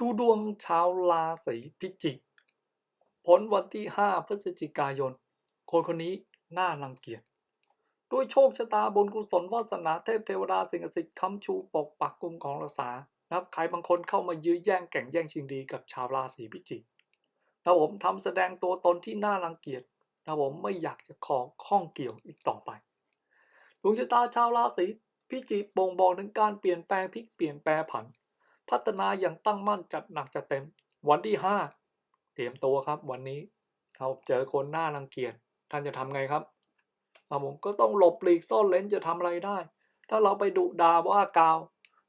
ดูดวงชาวราศีพิจิกผลวันที่ 5 พฤศจิกายน คนคนนี้น่ารังเกียจด้วยโชคชะตาบุญกุศลวาสนาเทพเทวดาสิ่งศักดิ์สิทธิ์ค้ำชูปกปักกุมของรักษานะครับใครบางคนเข้ามายื้อแย่งแข่งแย่งชิงดีกับชาวราศีพิจิกนะผมทำแสดงตัวตนที่น่ารังเกียจนะผมไม่อยากจะขอข้องเกี่ยวอีกต่อไปดวงชะตาชาวราศีพิจิกบ่งบอกถึงการเปลี่ยนแปลงพลิกเปลี่ยนแปลงผัน พัฒนาอย่างตั้งมั่นจัดหนักจัดเต็ม วันที่ห้าเตรียมตัวครับ วันนี้เราเจอคนหน้ารังเกียจท่านจะทำไงครับครับผมก็ต้องหลบหลีกซ่อนเลนจะทำอะไรได้ ถ้าเราไปดุด่าว่ากล่าว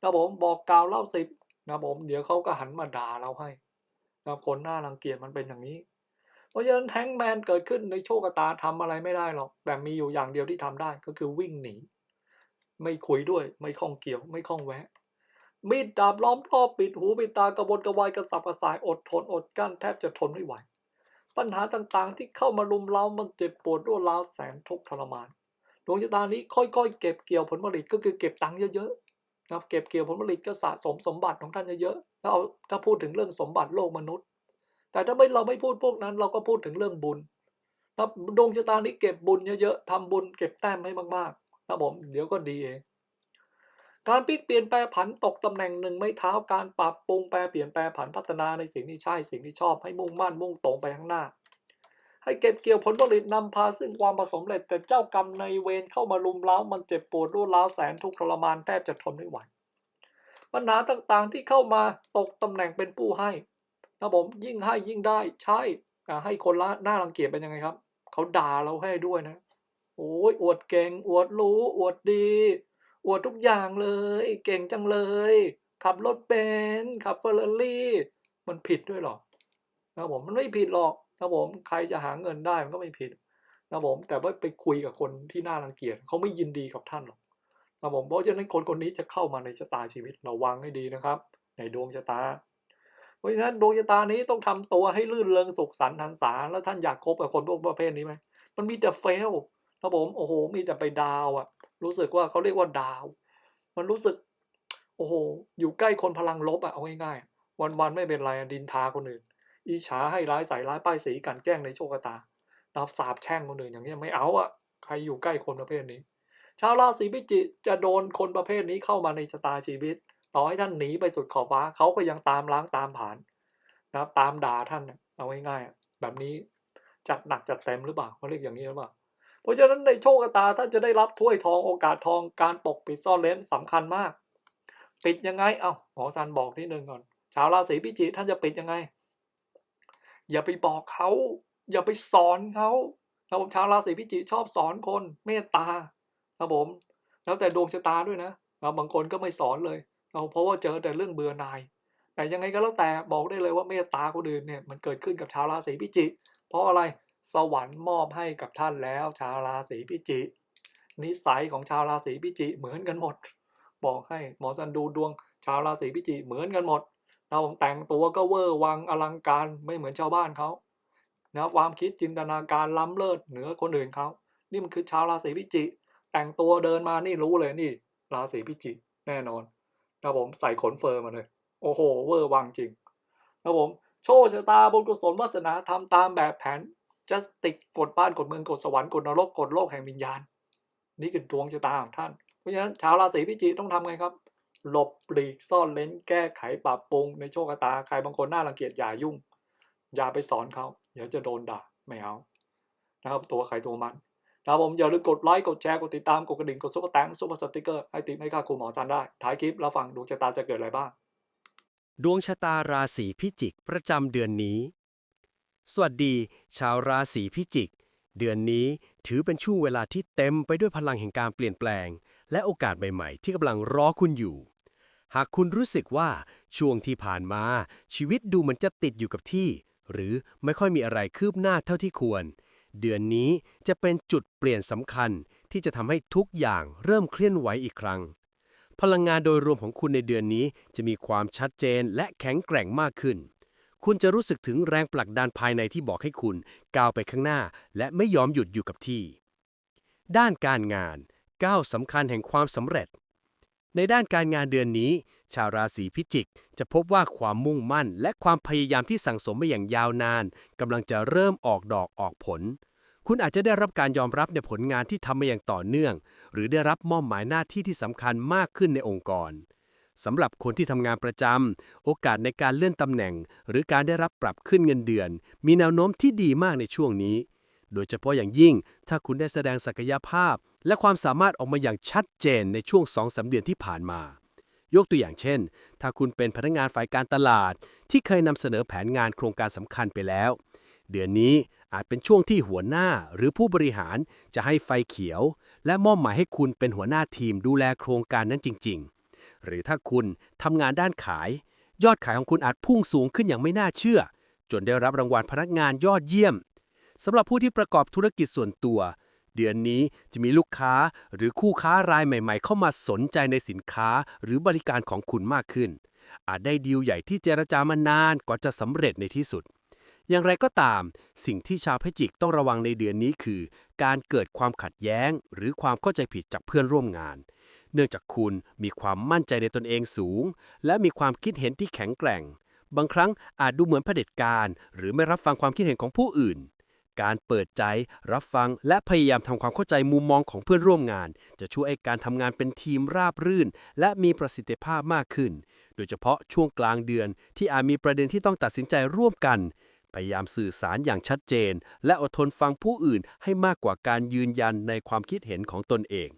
นะผมบอกกล่าวเล่าสิบนะผมเดี๋ยวเขาก็หันมาด่าเราให้นะคนหน้ารังเกียจมันเป็นอย่างนี้ เพราะฉะนั้นแทงแมนเกิดขึ้นในโชคตาทำอะไรไม่ได้หรอก แต่มีอยู่อย่างเดียวที่ทำได้ก็คือวิ่งหนี ไม่คุยด้วย ไม่ข้องเกี่ยว ไม่ข้องแวะ มีดดาบล้อมรอบปิดหูปิดตากระบนกระวายกระสับกระส่ายอดทนอดกั้นแทบจะทนไม่ไหว ปัญหาต่างๆ ที่เข้ามารุมเร้ามันเจ็บปวดรวดร้าวแสนทุกข์ทรมานดวงชะตานี้ค่อยๆ เก็บเกี่ยวผลผลิตก็คือเก็บตังค์เยอะๆนะครับเก็บเกี่ยวผลผลิตก็สะสมสมบัติของท่านเยอะๆถ้าเอาถ้าพูดถึงเรื่องสมบัติโลกมนุษย์ แต่ถ้าไม่เราไม่พูดพวกนั้น เราก็พูดถึงเรื่องบุญนะครับดวงชะตานี้เก็บบุญเยอะๆทำบุญเก็บแต้มให้มากๆนะผมเดี๋ยวก็ดีเอง การพลิกเปลี่ยนแปลผันตกตำแหน่งหนึ่งไม่เท้าการปรับปรุงแปลเปลี่ยนแปลผันพัฒนาในสิ่งที่ใช่สิ่งที่ชอบให้มุ่งมั่นมุ่งตรงไปข้างหน้า ให้เก็บเกี่ยวผลผลิตนำพาซึ่งความประสมเร็จแต่เจ้ากรรมในเวรเข้ามาลุมเล้ามันเจ็บปวดรวดร้าวแสนทุกข์ทรมานแทบจะทนไม่ไหวปัญหาต่างๆที่เข้ามาตกตำแหน่งเป็นผู้ให้นะผมยิ่งให้ยิ่งได้ใช่ให้คนละหน้ารังเกียจเป็นยังไงครับเขาด่าเราให้ด้วยนะโอ้ยอวดเก่งอวดรู้อวดดี อวดทุกอย่างเลย เก่งจังเลย ขับรถเบนซ์ขับเฟอร์รารี่มันผิดด้วยหรอนะผมมันไม่ผิดหรอกนะผมใครจะหาเงินได้มันก็ไม่ผิดนะผมแต่ว่าไปคุยกับคนที่น่ารังเกียจเขาไม่ยินดีกับท่านหรอกนะผมเพราะฉะนั้นคนคนนี้จะเข้ามาในชะตาชีวิตระวังให้ดีนะครับ ในดวงชะตา เพราะฉะนั้นดวงชะตานี้ต้องทำตัวให้ลื่นเริงสุขสันต์หันษาแล้วท่านอยากคบกับคนพวกประเภทนี้ไหมมันมีแต่เฟลครับผมโอ้โหมีแต่ไปดาวอะ รู้สึกว่าเขาเรียกว่าดาว มันรู้สึก โอ้โห อยู่ใกล้คนพลังลบอะเอาง่ายๆ วันๆไม่เป็นไรดินทาคนอื่น อีฉาให้ร้ายใส่ร้ายป้ายสีกันแกล้งในโชคชะตานะครับสาบแช่งคนอื่นอย่างเงี้ยไม่เอาอะใครอยู่ใกล้คนประเภทนี้ ชาวราศีพิจิกจะโดนคนประเภทนี้เข้ามาในชะตาชีวิต ต่อให้ท่านหนีไปสุดขอบฟ้าเขาก็ยังตามล้างตามผ่านนะครับตามด่าท่านเอาง่ายๆอะแบบนี้จัดหนักจัดเต็มหรือเปล่าเขาเรียกอย่างนี้หรือเปล่า ราะฉะนั้นในโชคชะตาท่านจะได้รับถ้วยทองโอกาสทองการปกปิดซ่อนเร้นสำคัญมาก ปิดยังไง เอ้าหมอซันบอกนิดนึงก่อน ชาวราศีพิจิกท่านจะปิดยังไง อย่าไปบอกเขา อย่าไปสอนเขานะผมชาวราศีพิจิกชอบสอนคนเมตตาครับผม แล้วแต่ดวงชะตาด้วยนะนะบางคนก็ไม่สอนเลยเอาเพราะว่าเจอแต่เรื่องเบื่อหน่าย แต่ยังไงก็แล้วแต่บอกได้เลยว่าเมตตาคนอื่นเนี่ยมันเกิดขึ้นกับชาวราศีพิจิกเพราะอะไร สวรรค์มอบให้กับท่านแล้ว ชาวราศีพิจิ นิสัยของชาวราศีพิจิเหมือนกันหมด บอกให้หมอสันดูดวง ชาวราศีพิจิเหมือนกันหมดนะผมแต่งตัวก็เวอร์วังอลังการไม่เหมือนชาวบ้านเขานะความคิดจินตนาการล้ำเลิศเหนือคนอื่นเขานี่มันคือชาวราศีพิจิ แต่งตัวเดินมานี่รู้เลยนี่ ราศีพิจิ แน่นอนนะผมใส่ขนเฟอร์มาเลย โอ้โห เวอร์วังจริงนะผมโชคชะตาบุญกุศลวาสนาทำตามแบบแผน จะติดกฎบ้านกฎเมืองกฎสวรรค์กฎนรกกฎโลกแห่งวิญญาณ นี่คือดวงชะตาของท่าน เพราะฉะนั้นชาวราศีพิจิกต้องทำไงครับ หลบปลีกซ่อนเล้นแก้ไขปรับปรุงในโชคชะตาใครบางคนน่ารังเกียจอย่ายุ่ง อย่าไปสอนเขาเดี๋ยวจะโดนด่าไม่เอานะครับตัวใครตัวมันนะครับผมอย่าลืมกดไลค์กดแชร์กดติดตามกดกระดิ่งกดซุปเปอร์แตงซุปเปอร์สติกเกอร์ให้ติมให้ค่าครูหมอซันได้ท้ายคลิปแล้วฟังดวงชะตาจะเกิดอะไรบ้าง ดวงชะตาราศีพิจิกประจำเดือนนี้ สวัสดี ชาวราศีพิจิก เดือนนี้ถือเป็นช่วงเวลาที่เต็มไปด้วยพลังแห่งการเปลี่ยนแปลง และโอกาสใหม่ๆ ที่กำลังรอคุณอยู่ หากคุณรู้สึกว่าช่วงที่ผ่านมา ชีวิตดูเหมือนจะติดอยู่กับที่ หรือไม่ค่อยมีอะไรคืบหน้าเท่าที่ควร เดือนนี้จะเป็นจุดเปลี่ยนสำคัญที่จะทำให้ทุกอย่างเริ่มเคลื่อนไหวอีกครั้ง พลังงานโดยรวมของคุณในเดือนนี้จะมีความชัดเจนและแข็งแกร่งมากขึ้น คุณจะรู้สึกถึงแรงผลักดันภายในที่บอกให้คุณก้าวไปข้างหน้า และไม่ยอมหยุดอยู่กับที่ ด้านการงานก้าวสำคัญแห่งความสำเร็จ ในด้านการงานเดือนนี้ ชาวราศีพิจิก จะพบว่าความมุ่งมั่น และความพยายามที่สั่งสมมาอย่างยาวนานกำลังจะเริ่มออกดอกออกผล คุณอาจจะได้รับการยอมรับในผลงานที่ทำมาอย่างต่อเนื่อง หรือได้รับมอบหมายหน้าที่ที่สำคัญมากขึ้นในองค์กร สำหรับคนที่ทำงานประจำโอกาสในการเลื่อนตำแหน่ง หรือการได้รับปรับขึ้นเงินเดือน มีแนวโน้มที่ดีมากในช่วงนี้ โดยเฉพาะอย่างยิ่ง ถ้าคุณได้แสดงศักยภาพ และความสามารถออกมาอย่างชัดเจนในช่วง2องสาเดือนที่ผ่านมา ยกตัวอย่างเช่น ถ้าคุณเป็นพนักงานฝ่ายการตลาด ที่เคยนำเสนอแผนงานโครงการสำคัญไปแล้ว เดือนนี้อาจเป็นช่วงที่หัวหน้าหรือผู้บริหารจะให้ไฟเขียว และมอบหมายให้คุณเป็นหัวหน้าทีมดูแลโครงการนั้นจริง ๆ หรือถ้าคุณทำงานด้านขาย ยอดขายของคุณอาจพุ่งสูงขึ้นอย่างไม่น่าเชื่อ จนได้รับรางวัลพนักงานยอดเยี่ยมสำหรับผู้ที่ประกอบธุรกิจส่วนตัว เดือนนี้จะมีลูกค้าหรือคู่ค้ารายใหม่ ๆ เข้ามาสนใจในสินค้าหรือบริการของคุณมากขึ้น อาจได้ดีลใหญ่ที่เจรจามานานกว่าจะสำเร็จในที่สุดอย่างไรก็ตาม สิ่งที่ชาวพิจิกต้องระวังในเดือนนี้คือ การเกิดความขัดแย้ง หรือความเข้าใจผิดจากเพื่อนร่วมงาน เนื่องจากคุณมีความมั่นใจในตนเองสูง และมีความคิดเห็นที่แข็งแกร่ง บางครั้งอาจดูเหมือนเผด็จการ หรือไม่รับฟังความคิดเห็นของผู้อื่น การเปิดใจ รับฟังและพยายามทำความเข้าใจมุมมองของเพื่อนร่วมงาน จะช่วยให้การทำงานเป็นทีมราบรื่น และมีประสิทธิภาพมากขึ้น โดยเฉพาะช่วงกลางเดือน ที่อาจมีประเด็นที่ต้องตัดสินใจร่วมกันพยายามสื่อสารอย่างชัดเจน และอดทนฟังผู้อื่นให้มากกว่าการยืนยันในความคิดเห็นของตนเอง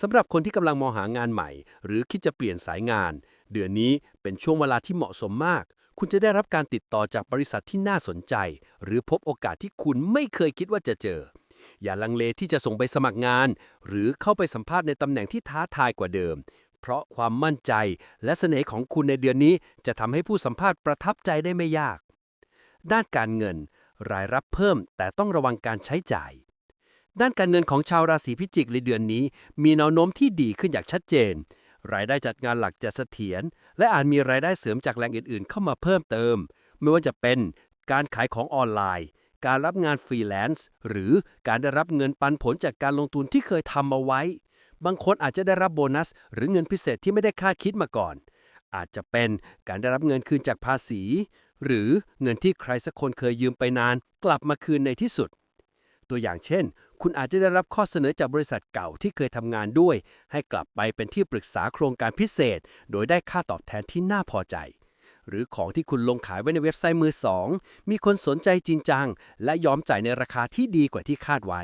สำหรับคนที่กำลังมองหางานใหม่ หรือคิดจะเปลี่ยนสายงาน เดือนนี้เป็นช่วงเวลาที่เหมาะสมมาก คุณจะได้รับการติดต่อจากบริษัทที่น่าสนใจ หรือพบโอกาสที่คุณไม่เคยคิดว่าจะเจอ อย่าลังเลที่จะส่งไปสมัครงาน หรือเข้าไปสัมภาษณ์ในตำแหน่งที่ท้าทายกว่าเดิม เพราะความมั่นใจและเสน่ห์ของคุณในเดือนนี้ จะทำให้ผู้สัมภาษณ์ประทับใจได้ไม่ยาก ด้านการเงิน รายรับเพิ่มแต่ต้องระวังการใช้จ่าย ด้านการเงินของชาวราศีพิจิกในเดือนนี้ มีแนวโน้มที่ดีขึ้นอย่างชัดเจน รายได้จัดงานหลักจะเสถียรและอาจมีรายได้เสริมจากแหล่งอื่นๆ เข้ามาเพิ่มเติม ไม่ว่าจะเป็นการขายของออนไลน์ การรับงานฟรีแลนซ์หรือการได้รับเงินปันผลจากการลงทุนที่เคยทำเอาไว้ บางคนอาจจะได้รับโบนัส หรือเงินพิเศษที่ไม่ได้คาดคิดมาก่อน อาจจะเป็นการได้รับเงินคืนจากภาษี หรือเงินที่ใครสักคนเคยยืมไปนาน กลับมาคืนในที่สุด ตัวอย่างเช่น คุณอาจจะได้รับข้อเสนอจากบริษัทเก่าที่เคยทำงานด้วย ให้กลับไปเป็นที่ปรึกษาโครงการพิเศษ โดยได้ค่าตอบแทนที่น่าพอใจ หรือของที่คุณลงขายไว้ในเว็บไซต์มือสองมีคนสนใจจริงจัง และยอมจ่ายในราคาที่ดีกว่าที่คาดไว้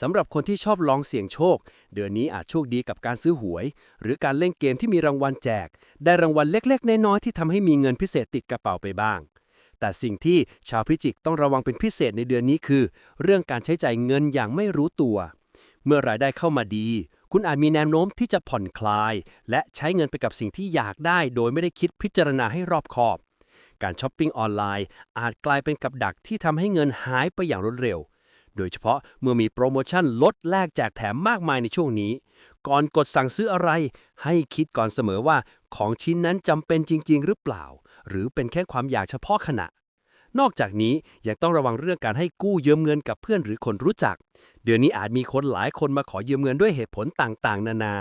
สำหรับคนที่ชอบลองเสี่ยงโชค เดือนนี้อาจโชคดีกับการซื้อหวย หรือการเล่นเกมที่มีรางวัลแจก ได้รางวัลเล็กๆ น้อยๆที่ทำให้มีเงินพิเศษติดกระเป๋าไปบ้าง แต่สิ่งที่ชาวพิจิกต้องระวังเป็นพิเศษในเดือนนี้คือ เรื่องการใช้จ่ายเงินอย่างไม่รู้ตัว เมื่อรายได้เข้ามาดี คุณอาจมีแนวโน้มที่จะผ่อนคลาย และใช้เงินไปกับสิ่งที่อยากได้ โดยไม่ได้คิดพิจารณาให้รอบคอบ การช้อปปิ้งออนไลน์ อาจกลายเป็นกับดักที่ทำให้เงินหายไปอย่างรวดเร็ว โดยเฉพาะเมื่อมีโปรโมชั่นลดแลกแจกแถมมากมายในช่วงนี้ ก่อนกดสั่งซื้ออะไร ให้คิดก่อนเสมอว่าของชิ้นนั้นจำเป็นจริง ๆ หรือเปล่า หรือเป็นแค่ความอยากเฉพาะขณะ นอกจากนี้ยังต้องระวังเรื่องการให้กู้ยืมเงินกับเพื่อนหรือคนรู้จัก เดือนนี้อาจมีคนหลายคนมาขอยืมเงินด้วยเหตุผลต่างๆ นานา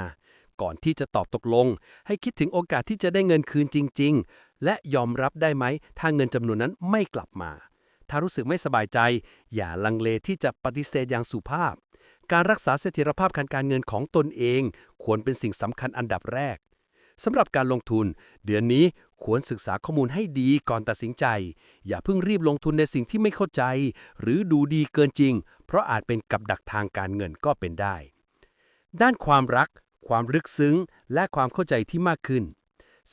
ก่อนที่จะตอบตกลง ให้คิดถึงโอกาสที่จะได้เงินคืนจริง ๆ และยอมรับได้ไหมถ้าเงินจำนวนนั้นไม่กลับมา ถ้ารู้สึกไม่สบายใจ อย่าลังเลที่จะปฏิเสธอย่างสุภาพ การรักษาเสถียรภาพการการเงินของตนเอง ควรเป็นสิ่งสำคัญอันดับแรก สำหรับการลงทุน เดือนนี้ควรศึกษาข้อมูลให้ดีก่อนตัดสินใจ อย่าเพิ่งรีบลงทุนในสิ่งที่ไม่เข้าใจ หรือดูดีเกินจริง เพราะอาจเป็นกับดักทางการเงินก็เป็นได้ ด้านความรัก ความลึกซึ้ง และความเข้าใจที่มากขึ้น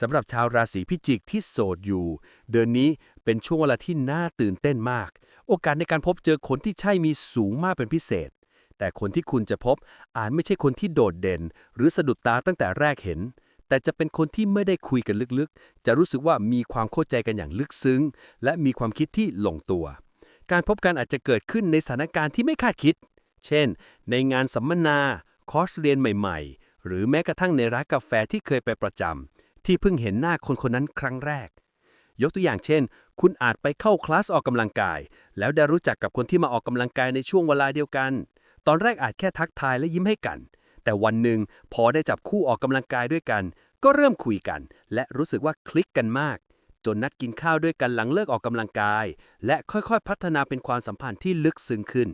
สำหรับชาวราศีพิจิกที่โสดอยู่ เดือนนี้เป็นช่วงเวลาที่น่าตื่นเต้นมาก โอกาสในการพบเจอคนที่ใช่มีสูงมากเป็นพิเศษ แต่คนที่คุณจะพบอาจไม่ใช่คนที่โดดเด่น หรือสะดุดตาตั้งแต่แรกเห็น แต่จะเป็นคนที่ไม่ได้คุยกันลึกๆ จะรู้สึกว่ามีความเข้าใจกันอย่างลึกซึ้ง และมีความคิดที่ลงตัว การพบกันอาจจะเกิดขึ้นในสถานการณ์ที่ไม่คาดคิด เช่น ในงานสัมมนา คอร์สเรียนใหม่ๆ หรือแม้กระทั่งในร้านกาแฟที่เคยไปประจำที่เพิ่งเห็นหน้าคนคนนั้นครั้งแรก ยกตัวอย่างเช่น คุณอาจไปเข้าคลาสออกกำลังกาย แล้วได้รู้จักกับคนที่มาออกกำลังกายในช่วงเวลาเดียวกัน ตอนแรกอาจแค่ทักทายและยิ้มให้กัน แต่วันหนึ่งพอได้จับคู่ออกกำลังกายด้วยกัน ก็เริ่มคุยกัน และรู้สึกว่าคลิกกันมาก จนนัดกินข้าวด้วยกันหลังเลิกออกกำลังกาย และค่อยๆ พัฒนาเป็นความสัมพันธ์ที่ลึกซึ้งขึ้น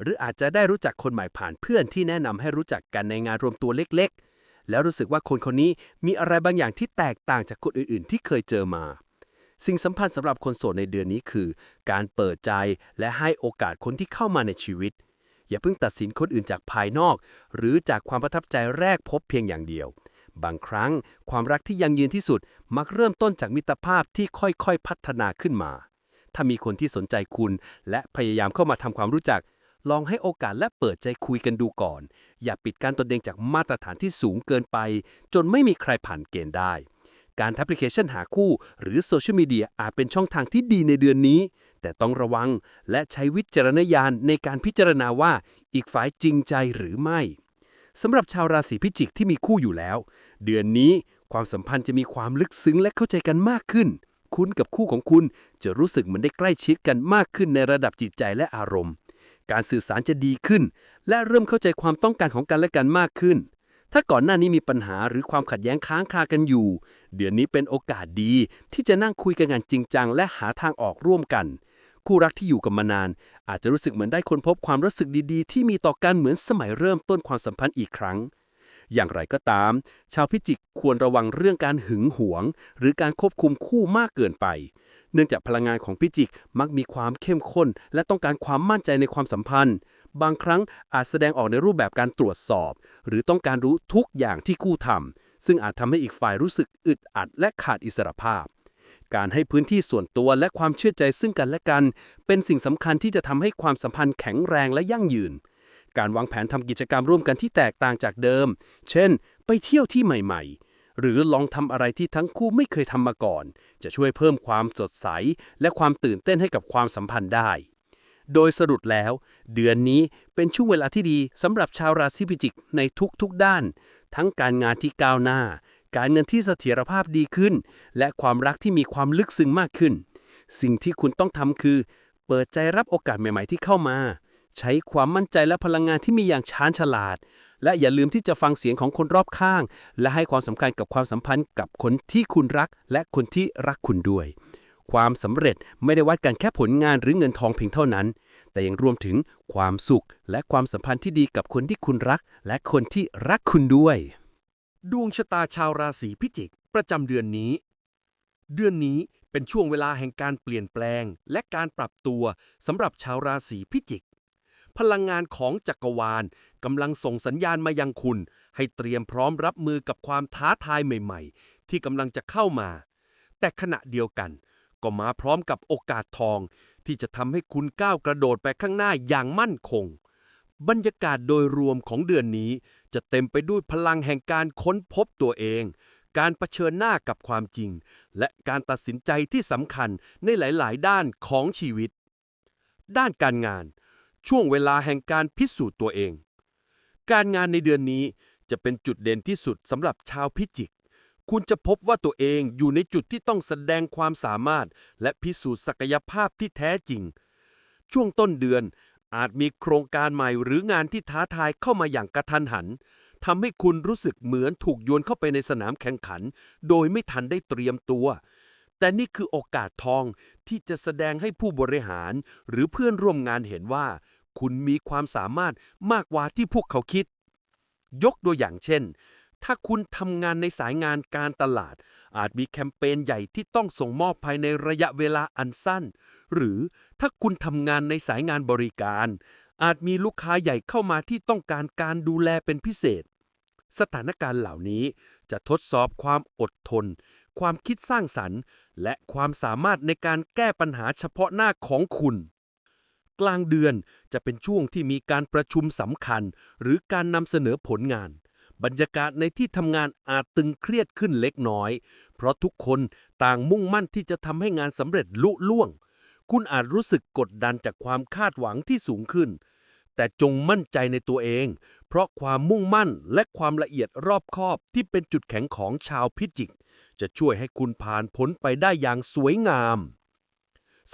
หรืออาจจะได้รู้จักคนใหม่ผ่านเพื่อนที่แนะนำให้รู้จักกันในงานรวมตัวเล็กๆ แล้วรู้สึกว่าคนคนนี้มีอะไรบางอย่างที่แตกต่างจากคนอื่นๆ ที่เคยเจอมาสิ่งสำคัญสำหรับคนโสดในเดือนนี้คือ การเปิดใจและให้โอกาสคนที่เข้ามาในชีวิต อย่าเพิ่งตัดสินคนอื่นจากภายนอก หรือจากความประทับใจแรกพบเพียงอย่างเดียว บางครั้งความรักที่ยังยืนที่สุดมักเริ่มต้นจากมิตรภาพที่ค่อยๆพัฒนาขึ้นมา ถ้ามีคนที่สนใจคุณ และพยายามเข้ามาทำความรู้จัก ลองให้โอกาสและเปิดใจคุยกันดูก่อน อย่าปิดกั้นตนเองจากมาตรฐานที่สูงเกินไป จนไม่มีใครผ่านเกณฑ์ได้การแอปพลิเคชันหาคู่ หรือโซเชียลมีเดียอาจเป็นช่องทางที่ดีในเดือนนี้ แต่ต้องระวังและใช้วิจารณญาณในการพิจารณาว่าอีกฝ่ายจริงใจหรือไม่สำหรับชาวราศีพิจิกที่มีคู่อยู่แล้ว เดือนนี้ความสัมพันธ์จะมีความลึกซึ้งและเข้าใจกันมากขึ้น คุณกับคู่ของคุณจะรู้สึกเหมือนได้ใกล้ชิดกันมากขึ้นในระดับจิตใจและอารมณ์ การสื่อสารจะดีขึ้น และเริ่มเข้าใจความต้องการของกันและกันมากขึ้น ถ้าก่อนหน้านี้มีปัญหาหรือความขัดแย้งค้างคากันอยู่ เดือนนี้เป็นโอกาสดีที่จะนั่งคุยกันอย่างจริงจังและหาทางออกร่วมกัน คู่รักที่อยู่กันมานาน อาจจะรู้สึกเหมือนได้ค้นพบความรู้สึกดีๆ ที่มีต่อกันเหมือนสมัยเริ่มต้นความสัมพันธ์อีกครั้ง อย่างไรก็ตาม ชาวพิจิกควรระวังเรื่องการหึงหวง หรือการควบคุมคู่มากเกินไป เนื่องจากพลังงานของพิจิกมักมีความเข้มข้น และต้องการความมั่นใจในความสัมพันธ์ บางครั้งอาจแสดงออกในรูปแบบการตรวจสอบ หรือต้องการรู้ทุกอย่างที่คู่ทำซึ่งอาจทำให้อีกฝ่ายรู้สึกอึดอัดและขาดอิสรภาพ การให้พื้นที่ส่วนตัวและความเชื่อใจซึ่งกันและกัน เป็นสิ่งสำคัญที่จะทำให้ความสัมพันธ์แข็งแรงและยั่งยืน การวางแผนทำกิจกรรมร่วมกันที่แตกต่างจากเดิม เช่น ไปเที่ยวที่ใหม่ๆ หรือลองทำอะไรที่ทั้งคู่ไม่เคยทำมาก่อน จะช่วยเพิ่มความสดใส และความตื่นเต้นให้กับความสัมพันธ์ได้ โดยสรุปแล้ว เดือนนี้เป็นช่วงเวลาที่ดีสำหรับชาวราศีพิจิกในทุกๆด้าน ทั้งการงานที่ก้าวหน้า การเงินที่เสถียรภาพดีขึ้น และความรักที่มีความลึกซึ้งมากขึ้น สิ่งที่คุณต้องทำคือ เปิดใจรับโอกาสใหม่ ๆ ที่เข้ามา ใช้ความมั่นใจและพลังงานที่มีอย่างชาญฉลาด และอย่าลืมที่จะฟังเสียงของคนรอบข้าง และให้ความสำคัญกับความสัมพันธ์กับคนที่คุณรัก และคนที่รักคุณด้วย ความสำเร็จไม่ได้วัดกันแค่ผลงานหรือเงินทองเพียงเท่านั้น แต่ยังรวมถึงความสุข และความสัมพันธ์ที่ดีกับคนที่คุณรัก และคนที่รักคุณด้วย ดวงชะตาชาวราศีพิจิก ประจำเดือนนี้ เดือนนี้เป็นช่วงเวลาแห่งการเปลี่ยนแปลง และการปรับตัวสำหรับชาวราศีพิจิก พลังงานของจักรวาลกำลังส่งสัญญาณมายังคุณ ให้เตรียมพร้อมรับมือกับความท้าทายใหม่ๆ ที่กำลังจะเข้ามา แต่ขณะเดียวกัน ก็มาพร้อมกับโอกาสทอง ที่จะทำให้คุณก้าวกระโดดไปข้างหน้าอย่างมั่นคงบรรยากาศโดยรวมของเดือนนี้ จะเต็มไปด้วยพลังแห่งการค้นพบตัวเอง การเผชิญหน้ากับความจริง และการตัดสินใจที่สำคัญในหลาย ๆ ด้านของชีวิต ด้านการงาน ช่วงเวลาแห่งการพิสูจน์ตัวเอง การงานในเดือนนี้จะเป็นจุดเด่นที่สุดสำหรับชาวพิจิก คุณจะพบว่าตัวเองอยู่ในจุดที่ต้องแสดงความสามารถ และพิสูจน์ศักยภาพที่แท้จริง ช่วงต้นเดือน อาจมีโครงการใหม่หรืองานที่ท้าทายเข้ามาอย่างกระทันหันทำให้คุณรู้สึกเหมือนถูกโยนเข้าไปในสนามแข่งขัน โดยไม่ทันได้เตรียมตัว แต่นี่คือโอกาสทองที่จะแสดงให้ผู้บริหาร หรือเพื่อนร่วมงานเห็นว่า คุณมีความสามารถมากกว่าที่พวกเขาคิด ยกตัวอย่างเช่น ถ้าคุณทำงานในสายงานการตลาด อาจมีแคมเปญใหญ่ที่ต้องส่งมอบภายในระยะเวลาอันสั้น หรือถ้าคุณทำงานในสายงานบริการ อาจมีลูกค้าใหญ่เข้ามาที่ต้องการการดูแลเป็นพิเศษ สถานการณ์เหล่านี้จะทดสอบความอดทน ความคิดสร้างสรรค์ และความสามารถในการแก้ปัญหาเฉพาะหน้าของคุณกลางเดือนจะเป็นช่วงที่มีการประชุมสำคัญ หรือการนำเสนอผลงาน บรรยากาศในที่ทำงานอาจตึงเครียดขึ้นเล็กน้อย เพราะทุกคนต่างมุ่งมั่นที่จะทำให้งานสำเร็จลุล่วง คุณอาจรู้สึกกดดันจากความคาดหวังที่สูงขึ้น แต่จงมั่นใจในตัวเอง เพราะความมุ่งมั่นและความละเอียดรอบคอบที่เป็นจุดแข็งของชาวพิจิก จะช่วยให้คุณผ่านพ้นไปได้อย่างสวยงาม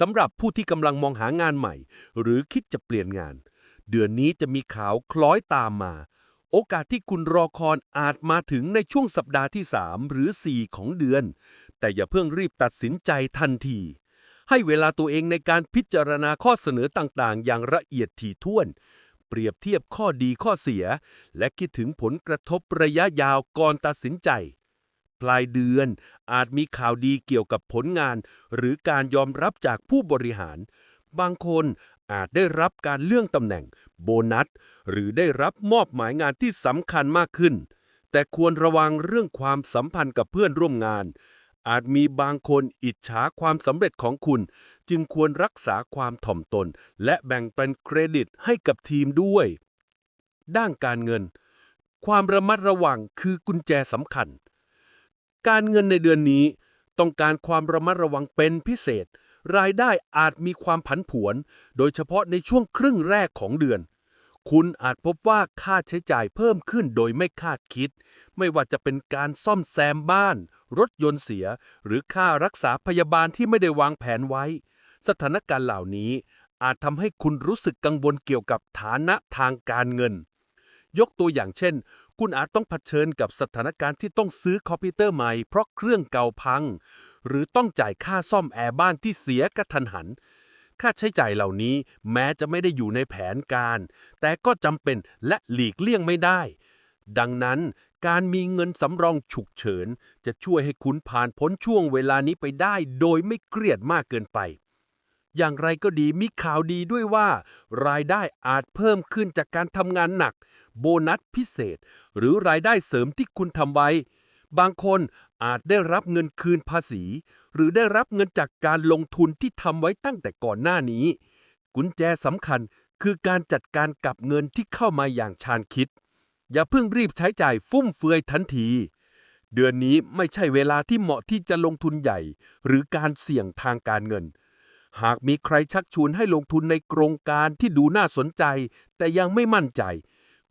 สำหรับผู้ที่กำลังมองหางานใหม่ หรือคิดจะเปลี่ยนงาน เดือนนี้จะมีข่าวคล้อยตามมา โอกาสที่คุณรอคอยอาจมาถึงในช่วงสัปดาห์ที่ 3 หรือ 4 ของเดือน แต่อย่าเพิ่งรีบตัดสินใจทันที ให้เวลาตัวเองในการพิจารณาข้อเสนอต่างๆ อย่างละเอียดถี่ถ้วน เปรียบเทียบข้อดีข้อเสีย และคิดถึงผลกระทบระยะยาวก่อนตัดสินใจ ปลายเดือนอาจมีข่าวดีเกี่ยวกับผลงาน หรือการยอมรับจากผู้บริหาร บางคน อาจได้รับการเลื่อนตำแหน่ง โบนัส หรือได้รับมอบหมายงานที่สำคัญมากขึ้น แต่ควรระวังเรื่องความสัมพันธ์กับเพื่อนร่วมงาน อาจมีบางคนอิจฉาความสำเร็จของคุณ จึงควรรักษาความถ่อมตน และแบ่งเป็นเครดิตให้กับทีมด้วย ด้านการเงิน ความระมัดระวังคือกุญแจสำคัญ การเงินในเดือนนี้ ต้องการความระมัดระวังเป็นพิเศษ รายได้อาจมีความผันผวน โดยเฉพาะในช่วงครึ่งแรกของเดือน คุณอาจพบว่าค่าใช้จ่ายเพิ่มขึ้นโดยไม่คาดคิด ไม่ว่าจะเป็นการซ่อมแซมบ้าน รถยนต์เสีย หรือค่ารักษาพยาบาลที่ไม่ได้วางแผนไว้ สถานการณ์เหล่านี้อาจทำให้คุณรู้สึกกังวลเกี่ยวกับฐานะทางการเงิน ยกตัวอย่างเช่น คุณอาจต้องเผชิญกับสถานการณ์ที่ต้องซื้อคอมพิวเตอร์ใหม่เพราะเครื่องเก่าพัง หรือต้องจ่ายค่าซ่อมแอร์บ้านที่เสียกระทันหัน ค่าใช้จ่ายเหล่านี้แม้จะไม่ได้อยู่ในแผนการ แต่ก็จำเป็นและหลีกเลี่ยงไม่ได้ ดังนั้นการมีเงินสำรองฉุกเฉิน จะช่วยให้คุณผ่านพ้นช่วงเวลานี้ไปได้ โดยไม่เครียดมากเกินไป อย่างไรก็ดีมีข่าวดีด้วยว่า รายได้อาจเพิ่มขึ้นจากการทำงานหนัก โบนัสพิเศษ หรือรายได้เสริมที่คุณทำไว้ บางคนอาจได้รับเงินคืนภาษี หรือได้รับเงินจากการลงทุนที่ทำไว้ตั้งแต่ก่อนหน้านี้ กุญแจสำคัญคือการจัดการกับเงินที่เข้ามาอย่างชาญคิด อย่าเพิ่งรีบใช้จ่ายฟุ่มเฟือยทันที เดือนนี้ไม่ใช่เวลาที่เหมาะที่จะลงทุนใหญ่ หรือการเสี่ยงทางการเงิน หากมีใครชักชวนให้ลงทุนในโครงการที่ดูน่าสนใจ แต่ยังไม่มั่นใจ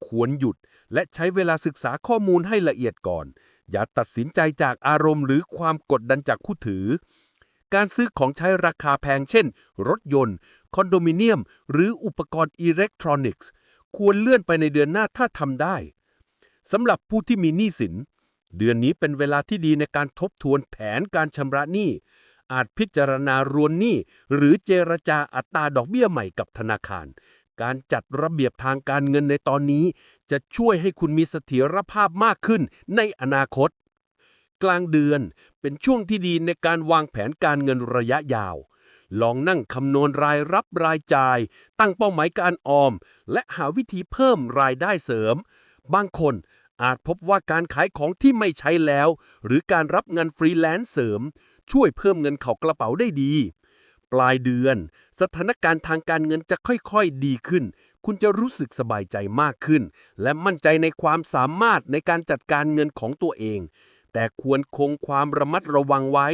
ควรหยุดและใช้เวลาศึกษาข้อมูลให้ละเอียดก่อน อย่าตัดสินใจจากอารมณ์หรือความกดดันจากผู้ถือ การซื้อของใช้ราคาแพงเช่น รถยนต์ คอนโดมิเนียม หรืออุปกรณ์อิเล็กทรอนิกส์ ควรเลื่อนไปในเดือนหน้าถ้าทำได้สำหรับผู้ที่มีหนี้สิน เดือนนี้เป็นเวลาที่ดีในการทบทวนแผนการชำระหนี้อาจพิจารณารวนหนี้หรือเจรจาอัตราดอกเบี้ยใหม่กับธนาคาร การจัดระเบียบทางการเงินในตอนนี้ จะช่วยให้คุณมีเสถียรภาพมากขึ้นในอนาคต กลางเดือนเป็นช่วงที่ดีในการวางแผนการเงินระยะยาว ลองนั่งคำนวณรายรับรายจ่าย ตั้งเป้าหมายการออม และหาวิธีเพิ่มรายได้เสริม บางคนอาจพบว่าการขายของที่ไม่ใช้แล้ว หรือการรับงานฟรีแลนซ์เสริม ช่วยเพิ่มเงินเข้ากระเป๋าได้ดี ปลายเดือน สถานการณ์ทางการเงินจะค่อยๆดีขึ้น คุณจะรู้สึกสบายใจมากขึ้น และมั่นใจในความสามารถในการจัดการเงินของตัวเอง แต่ควรคงความระมัดระวังไว้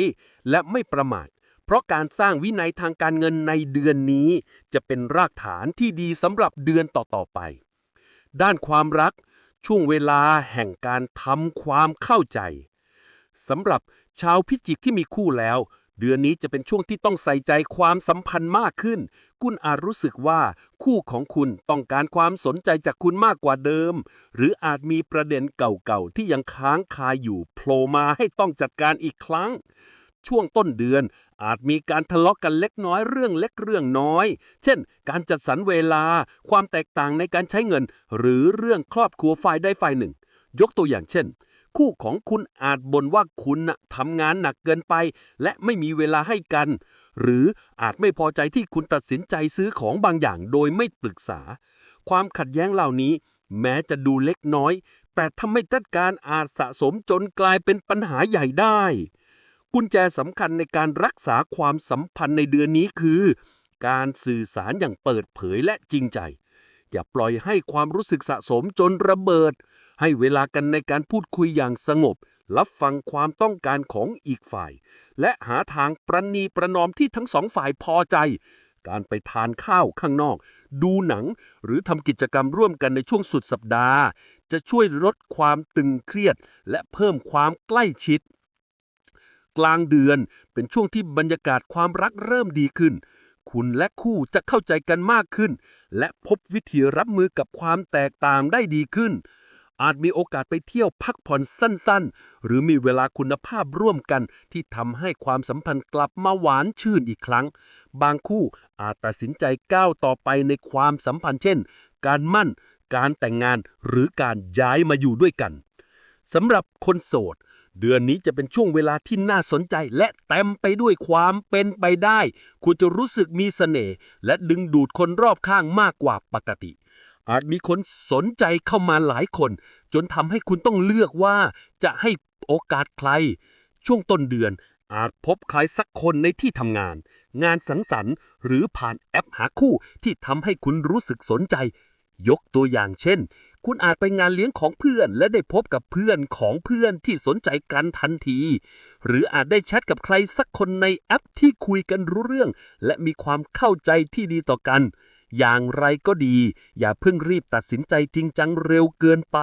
และไม่ประมาท เพราะการสร้างวินัยทางการเงินในเดือนนี้ จะเป็นรากฐานที่ดีสำหรับเดือนต่อๆไป ด้านความรัก ช่วงเวลาแห่งการทำความเข้าใจสำหรับชาวพิจิกที่มีคู่แล้ว เดือนนี้จะเป็นช่วงที่ต้องใส่ใจความสัมพันธ์มากขึ้น คุณอาจรู้สึกว่าคู่ของคุณต้องการความสนใจจากคุณมากกว่าเดิม หรืออาจมีประเด็นเก่าๆ ที่ยังค้างคาอยู่โผล่มาให้ต้องจัดการอีกครั้ง ช่วงต้นเดือนอาจมีการทะเลาะกันเล็กน้อยเรื่องเล็กเรื่องน้อย เช่น การจัดสรรเวลา ความแตกต่างในการใช้เงิน หรือเรื่องครอบครัวฝ่ายใดฝ่ายหนึ่ง ยกตัวอย่างเช่น คู่ของคุณอาจบ่นว่าคุณน่ะทำงานหนักเกินไป และไม่มีเวลาให้กัน หรืออาจไม่พอใจที่คุณตัดสินใจซื้อของบางอย่างโดยไม่ปรึกษา ความขัดแย้งเหล่านี้ แม้จะดูเล็กน้อย แต่ถ้าไม่จัดการอาจสะสมจนกลายเป็นปัญหาใหญ่ได้ กุญแจสำคัญในการรักษาความสัมพันธ์ในเดือนนี้คือ การสื่อสารอย่างเปิดเผยและจริงใจ อย่าปล่อยให้ความรู้สึกสะสมจนระเบิด ให้เวลากันในการพูดคุยอย่างสงบ รับฟังความต้องการของอีกฝ่าย และหาทางประนีประนอมที่ทั้งสองฝ่ายพอใจ การไปทานข้าวข้างนอก ดูหนัง หรือทำกิจกรรมร่วมกันในช่วงสุดสัปดาห์ จะช่วยลดความตึงเครียด และเพิ่มความใกล้ชิด กลางเดือนเป็นช่วงที่บรรยากาศความรักเริ่มดีขึ้น คุณและคู่จะเข้าใจกันมากขึ้น และพบวิธีรับมือกับความแตกต่างได้ดีขึ้น อาจมีโอกาสไปเที่ยวพักผ่อนสั้นๆ หรือมีเวลาคุณภาพร่วมกันที่ทำให้ความสัมพันธ์กลับมาหวานชื่นอีกครั้ง บางคู่อาจตัดสินใจก้าวต่อไปในความสัมพันธ์เช่น การมั่น การแต่งงานหรือการย้ายมาอยู่ด้วยกันสำหรับคนโสด เดือนนี้จะเป็นช่วงเวลาที่น่าสนใจและเต็มไปด้วยความเป็นไปได้ คุณจะรู้สึกมีเสน่ห์และดึงดูดคนรอบข้างมากกว่าปกติ อาจมีคนสนใจเข้ามาหลายคน จนทำให้คุณต้องเลือกว่าจะให้โอกาสใคร ช่วงต้นเดือนอาจพบใครสักคนในที่ทำงาน งานสังสรรค์ หรือผ่านแอปหาคู่ที่ทำให้คุณรู้สึกสนใจ ยกตัวอย่างเช่น คุณอาจไปงานเลี้ยงของเพื่อน และได้พบกับเพื่อนของเพื่อนที่สนใจกันทันที หรืออาจได้แชทกับใครสักคนในแอปที่คุยกันรู้เรื่อง และมีความเข้าใจที่ดีต่อกัน อย่างไรก็ดี อย่าเพิ่งรีบตัดสินใจจริงจังเร็วเกินไป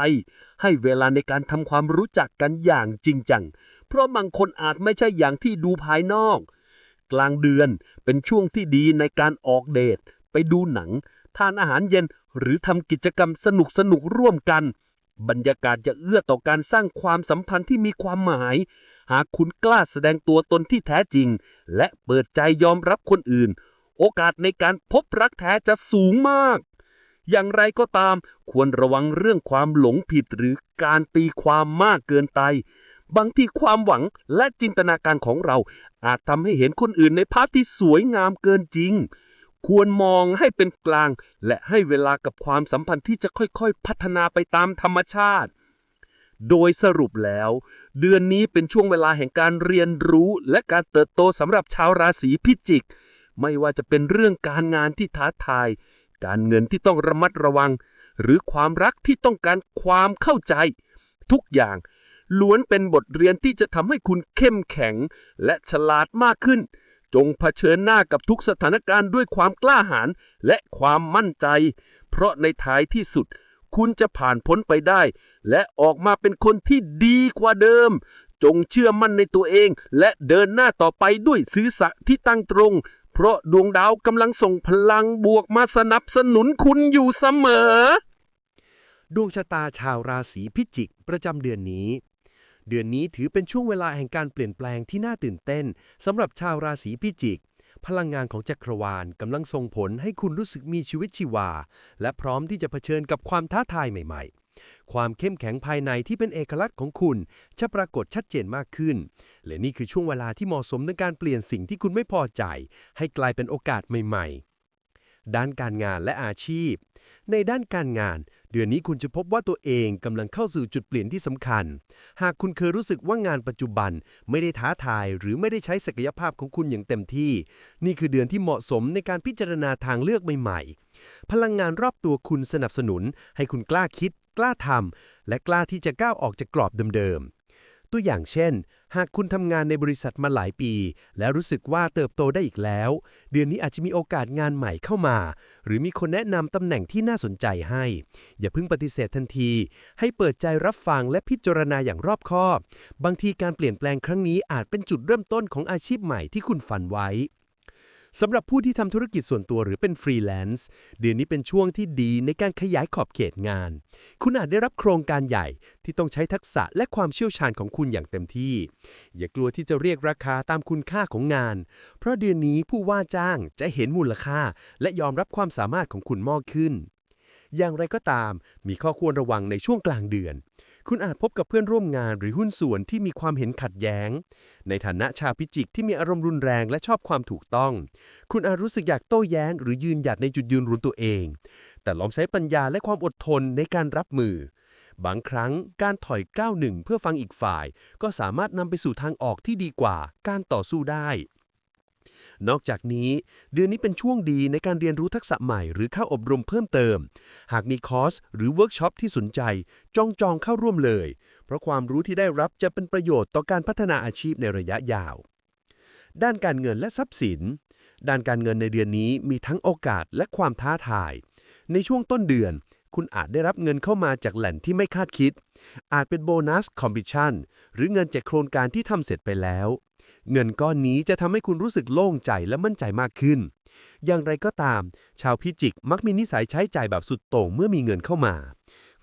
ให้เวลาในการทำความรู้จักกันอย่างจริงจัง เพราะบางคนอาจไม่ใช่อย่างที่ดูภายนอก กลางเดือนเป็นช่วงที่ดีในการออกเดทไปดูหนัง ทานอาหารเย็น หรือทำกิจกรรมสนุกสนุกร่วมกัน บรรยากาศจะเอื้อต่อการสร้างความสัมพันธ์ที่มีความหมาย หากคุณกล้าแสดงตัวตนที่แท้จริง และเปิดใจยอมรับคนอื่น โอกาสในการพบรักแท้จะสูงมาก อย่างไรก็ตาม ควรระวังเรื่องความหลงผิดหรือการตีความมากเกินไปบางทีความหวังและจินตนาการของเรา อาจทำให้เห็นคนอื่นในภาพที่สวยงามเกินจริง ควรมองให้เป็นกลาง และให้เวลากับความสัมพันธ์ที่จะค่อยๆ พัฒนาไปตามธรรมชาติ โดยสรุปแล้ว เดือนนี้เป็นช่วงเวลาแห่งการเรียนรู้ และการเติบโตสำหรับชาวราศีพิจิก ไม่ว่าจะเป็นเรื่องการงานที่ท้าทาย การเงินที่ต้องระมัดระวัง หรือความรักที่ต้องการความเข้าใจ ทุกอย่างล้วนเป็นบทเรียนที่จะทำให้คุณเข้มแข็ง และฉลาดมากขึ้น จงเผชิญหน้ากับทุกสถานการณ์ด้วยความกล้าหาญและความมั่นใจ เพราะในท้ายที่สุด คุณจะผ่านพ้นไปได้ และออกมาเป็นคนที่ดีกว่าเดิม จงเชื่อมั่นในตัวเอง และเดินหน้าต่อไปด้วยศีรษะที่ตั้งตรง เพราะดวงดาวกำลังส่งพลังบวกมาสนับสนุนคุณอยู่เสมอ ดวงชะตาชาวราศีพิจิกประจำเดือนนี้ เดือนนี้ถือเป็นช่วงเวลาแห่งการเปลี่ยนแปลงที่น่าตื่นเต้นสำหรับชาวราศีพิจิก พลังงานของจักรวาลกำลังส่งผลให้คุณรู้สึกมีชีวิตชีวา และพร้อมที่จะเผชิญกับความท้าทายใหม่ ๆความเข้มแข็งภายในที่เป็นเอกลักษณ์ของคุณ จะปรากฏชัดเจนมากขึ้น และนี่คือช่วงเวลาที่เหมาะสมในการเปลี่ยนสิ่งที่คุณไม่พอใจ ให้กลายเป็นโอกาสใหม่ ๆ ด้านการงานและอาชีพ ในด้านการงาน เดือนนี้คุณจะพบว่าตัวเองกำลังเข้าสู่จุดเปลี่ยนที่สำคัญ หากคุณเคยรู้สึกว่างานปัจจุบันไม่ได้ท้าทายหรือไม่ได้ใช้ศักยภาพของคุณอย่างเต็มที่ นี่คือเดือนที่เหมาะสมในการพิจารณาทางเลือกใหม่ๆ พลังงานรอบตัวคุณสนับสนุน ให้คุณกล้าคิด กล้าทำและกล้าที่จะก้าวออกจากกรอบเดิม ตัวอย่างเช่น หากคุณทำงานในบริษัทมาหลายปี แล้วรู้สึกว่าเติบโตได้อีกแล้ว เดือนนี้อาจจะมีโอกาสงานใหม่เข้ามา หรือมีคนแนะนำตำแหน่งที่น่าสนใจให้ อย่าเพิ่งปฏิเสธทันที ให้เปิดใจรับฟังและพิจารณาอย่างรอบคอบ บางทีการเปลี่ยนแปลงครั้งนี้อาจเป็นจุดเริ่มต้นของอาชีพใหม่ที่คุณฝันไว้ สำหรับผู้ที่ทำธุรกิจส่วนตัวหรือเป็นฟรีแลนซ์เดือนนี้เป็นช่วงที่ดีในการขยายขอบเขตงาน คุณอาจได้รับโครงการใหญ่ที่ต้องใช้ทักษะและความเชี่ยวชาญของคุณอย่างเต็มที่ อย่ากลัวที่จะเรียกราคาตามคุณค่าของงาน เพราะเดือนนี้ผู้ว่าจ้างจะเห็นมูลค่า และยอมรับความสามารถของคุณมากขึ้นอย่างไรก็ตาม มีข้อควรระวังในช่วงกลางเดือน คุณอาจพบกับเพื่อนร่วมงานหรือหุ้นส่วนที่มีความเห็นขัดแย้ง ในฐานะชาวพิจิกที่มีอารมณ์รุนแรงและชอบความถูกต้อง คุณอาจรู้สึกอยากโต้แย้ง หรือยืนหยัดในจุดยืนรุนตัวเอง แต่ลองใช้ปัญญาและความอดทนในการรับมือ บางครั้งการถอยก้าวหนึ่งเพื่อฟังอีกฝ่าย ก็สามารถนำไปสู่ทางออกที่ดีกว่า การต่อสู้ได้ นอกจากนี้ เดือนนี้เป็นช่วงดีในการเรียนรู้ทักษะใหม่หรือเข้าอบรมเพิ่มเติม หากมีคอร์สหรือเวิร์กช็อปที่สนใจจองจองเข้าร่วมเลย เพราะความรู้ที่ได้รับจะเป็นประโยชน์ต่อการพัฒนาอาชีพในระยะยาว ด้านการเงินและทรัพย์สิน ด้านการเงินในเดือนนี้มีทั้งโอกาสและความท้าทาย ในช่วงต้นเดือนคุณอาจได้รับเงินเข้ามาจากแหล่งที่ไม่คาดคิด อาจเป็นโบนัสคอมมิชชั่น หรือเงินจากโครงการที่ทำเสร็จไปแล้ว เงินก้อนนี้จะทำให้คุณรู้สึกโล่งใจและมั่นใจมากขึ้น อย่างไรก็ตาม ชาวพิจิกมักมีนิสัยใช้จ่ายแบบสุดโต่งเมื่อมีเงินเข้ามา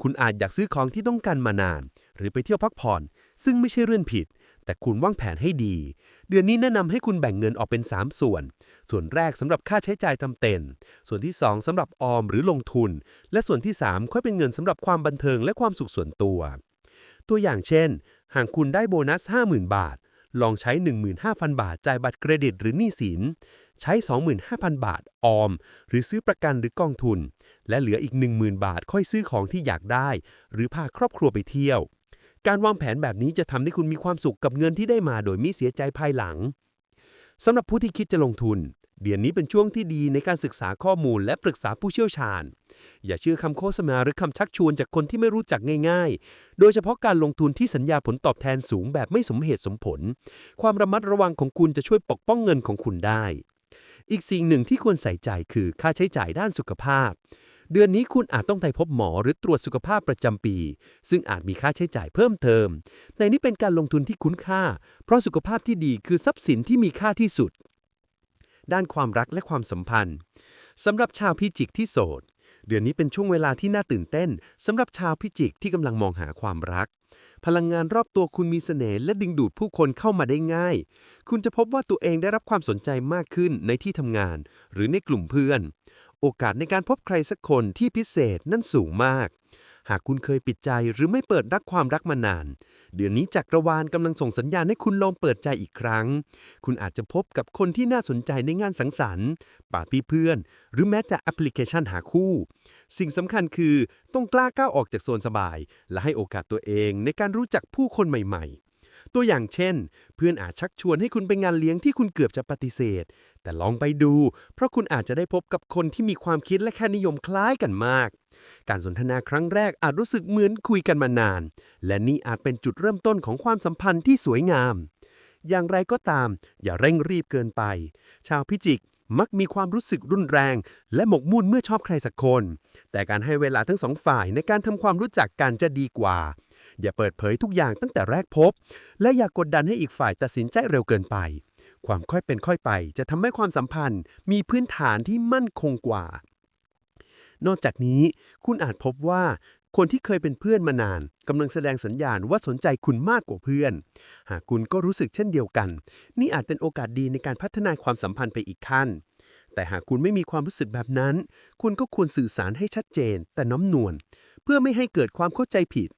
คุณอาจอยากซื้อของที่ต้องการมานาน หรือไปเที่ยวพักผ่อน ซึ่งไม่ใช่เรื่องผิด แต่คุณวางแผนให้ดี เดือนนี้แนะนำให้คุณแบ่งเงินออกเป็น 3 ส่วน ส่วนแรกสำหรับค่าใช้จ่ายจำเป็น ส่วนที่ 2สำหรับออมหรือลงทุน และส่วนที่ 3 ค่อยเป็นเงินสำหรับความบันเทิงและความสุขส่วนตัว ตัวอย่างเช่น หากคุณได้โบนัส 50,000 บาท ลองใช้ 15,000 บาทจ่ายบัตรเครดิตหรือหนี้สิน ใช้ 25,000 บาทออม หรือซื้อประกันหรือกองทุน และเหลืออีก 10,000 บาทค่อยซื้อของที่อยากได้ หรือพาครอบครัวไปเที่ยว การวางแผนแบบนี้จะทำให้คุณมีความสุขกับเงินที่ได้มาโดยไม่เสียใจภายหลังสำหรับผู้ที่คิดจะลงทุน เดือนนี้เป็นช่วงที่ดีในการศึกษาข้อมูลและปรึกษาผู้เชี่ยวชาญ อย่าเชื่อคำโฆษณาหรือคำชักชวนจากคนที่ไม่รู้จักง่าย ๆ โดยเฉพาะการลงทุนที่สัญญาผลตอบแทนสูงแบบไม่สมเหตุสมผล ความระมัดระวังของคุณจะช่วยปกป้องเงินของคุณได้ อีกสิ่งหนึ่งที่ควรใส่ใจคือค่าใช้จ่ายด้านสุขภาพ เดือนนี้คุณอาจต้องไปพบหมอหรือตรวจสุขภาพประจำปี ซึ่งอาจมีค่าใช้จ่ายเพิ่มเติมแต่นี่เป็นการลงทุนที่คุ้นค่า เพราะสุขภาพที่ดีคือทรัพย์สินที่มีค่าที่สุด ด้านความรักและความสัมพันธ์สำหรับชาวพิจิกที่โสด เดือนนี้เป็นช่วงเวลาที่น่าตื่นเต้นสำหรับชาวพิจิกที่กำลังมองหาความรัก พลังงานรอบตัวคุณมีเสน่ห์และดึงดูดผู้คนเข้ามาได้ง่าย คุณจะพบว่าตัวเองได้รับความสนใจมากขึ้นในที่ทำงาน หรือในกลุ่มเพื่อน โอกาสในการพบใครสักคนที่พิเศษนั่นสูงมากากคุณเคยปิดใจหรือไม่เปิดรักความรักมานาน เดือนนี้จักรวาลกำลังส่งสัญญาณให้คุณลองเปิดใจอีกครั้ง คุณอาจจะพบกับคนที่น่าสนใจในงานสังสรรค์ปาร์ตี้เพื่อน หรือแม้แต่แอปพลิเคชันหาคู่ สิ่งสำคัญคือต้องกล้าก้าวออกจากโซนสบาย และให้โอกาสตัวเองในการรู้จักผู้คนใหม่ ๆ ตัวอย่างเช่น เพื่อนอาจชักชวนให้คุณไปงานเลี้ยงที่คุณเกือบจะปฏิเสธ แต่ลองไปดู เพราะคุณอาจจะได้พบกับคนที่มีความคิดและค่านิยมคล้ายกันมาก การสนทนาครั้งแรกอาจรู้สึกเหมือนคุยกันมานาน และนี่อาจเป็นจุดเริ่มต้นของความสัมพันธ์ที่สวยงาม อย่างไรก็ตาม อย่าเร่งรีบเกินไป ชาวพิจิกมักมีความรู้สึกรุนแรง และหมกมุ่นเมื่อชอบใครสักคน แต่การให้เวลาทั้งสองฝ่ายในการทำความรู้จักกันจะดีกว่า อย่าเปิดเผยทุกอย่างตั้งแต่แรกพบ และอย่ากดดันให้อีกฝ่ายตัดสินใจเร็วเกินไป ความค่อยเป็นค่อยไป จะทำให้ความสัมพันธ์ มีพื้นฐานที่มั่นคงกว่า นอกจากนี้ คุณอาจพบว่าคนที่เคยเป็นเพื่อนมานานกำลังแสดงสัญญาณว่าสนใจคุณมากกว่าเพื่อน หากคุณก็รู้สึกเช่นเดียวกัน นี่อาจเป็นโอกาสดีในการพัฒนาความสัมพันธ์ไปอีกขั้น แต่หากคุณไม่มีความรู้สึกแบบนั้น คุณก็ควรสื่อสารให้ชัดเจน แต่น้อมนวลเพื่อไม่ให้เกิดความเข้าใจผิด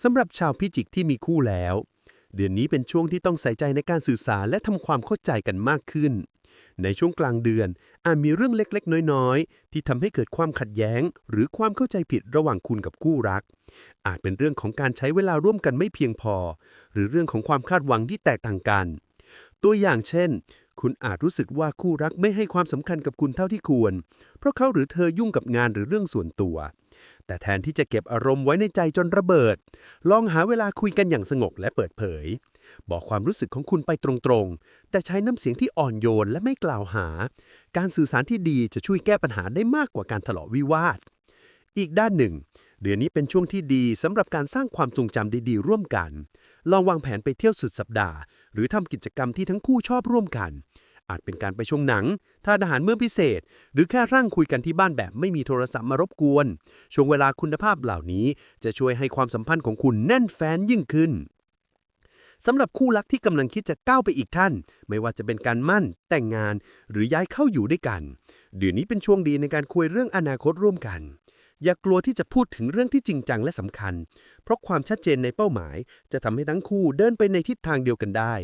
สำหรับชาวพิจิกที่มีคู่แล้ว เดือนนี้เป็นช่วงที่ต้องใส่ใจในการสื่อสารและทำความเข้าใจกันมากขึ้น ในช่วงกลางเดือนอาจมีเรื่องเล็กๆ น้อยๆ ที่ทำให้เกิดความขัดแย้ง หรือความเข้าใจผิดระหว่างคุณกับคู่รัก อาจเป็นเรื่องของการใช้เวลาร่วมกันไม่เพียงพอ หรือเรื่องของความคาดหวังที่แตกต่างกัน ตัวอย่างเช่น คุณอาจรู้สึกว่าคู่รักไม่ให้ความสำคัญกับคุณเท่าที่ควร เพราะเขาหรือเธอยุ่งกับงานหรือเรื่องส่วนตัว แต่แทนที่จะเก็บอารมณ์ไว้ในใจจนระเบิด ลองหาเวลาคุยกันอย่างสงบและเปิดเผย บอกความรู้สึกของคุณไปตรงๆ แต่ใช้น้ำเสียงที่อ่อนโยนและไม่กล่าวหา การสื่อสารที่ดีจะช่วยแก้ปัญหาได้มากกว่าการทะเลาะวิวาท อีกด้านหนึ่ง เดือนนี้เป็นช่วงที่ดีสำหรับการสร้างความทรงจำดีๆ ร่วมกัน ลองวางแผนไปเที่ยวสุดสัปดาห์ หรือทำกิจกรรมที่ทั้งคู่ชอบร่วมกัน อาจเป็นการไปชมหนัง ทานอาหารมื้อพิเศษ หรือแค่ร่างคุยกันที่บ้านแบบไม่มีโทรศัพท์มารบกวน ช่วงเวลาคุณภาพเหล่านี้ จะช่วยให้ความสัมพันธ์ของคุณแน่นแฟ้นยิ่งขึ้นสำหรับคู่รักที่กำลังคิดจะก้าวไปอีกท่าน ไม่ว่าจะเป็นการมั่น แต่งงาน หรือย้ายเข้าอยู่ด้วยกัน เดือนนี้เป็นช่วงดีในการคุยเรื่องอนาคตร่วมกัน อย่ากลัวที่จะพูดถึงเรื่องที่จริงจังและสำคัญ เพราะความชัดเจนในเป้าหมาย จะทำให้ทั้งคู่เดินไปในทิศทางเดียวกันได้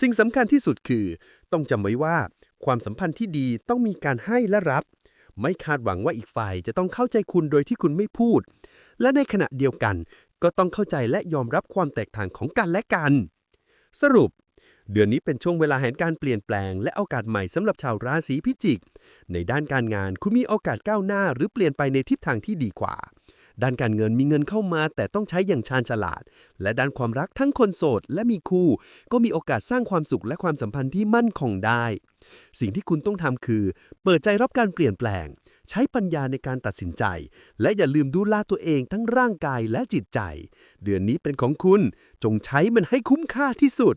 สิ่งสำคัญที่สุดคือ ต้องจำไว้ว่า ความสัมพันธ์ที่ดีต้องมีการให้และรับ ไม่คาดหวังว่าอีกฝ่ายจะต้องเข้าใจคุณโดยที่คุณไม่พูด และในขณะเดียวกัน ก็ต้องเข้าใจและยอมรับความแตกต่างของกันและกัน สรุป เดือนนี้เป็นช่วงเวลาแห่งการเปลี่ยนแปลง และโอกาสใหม่สำหรับชาวราศีพิจิก ในด้านการงานคุณมีโอกาสก้าวหน้า หรือเปลี่ยนไปในทิศทางที่ดีกว่า ด้านการเงินมีเงินเข้ามา แต่ต้องใช้อย่างชาญฉลาด และด้านความรักทั้งคนโสดและมีคู่ ก็มีโอกาสสร้างความสุขและความสัมพันธ์ที่มั่นคงได้ สิ่งที่คุณต้องทำคือ เปิดใจรับการเปลี่ยนแปลง ใช้ปัญญาในการตัดสินใจ และอย่าลืมดูแลตัวเองทั้งร่างกายและจิตใจ เดือนนี้เป็นของคุณ จงใช้มันให้คุ้มค่าที่สุด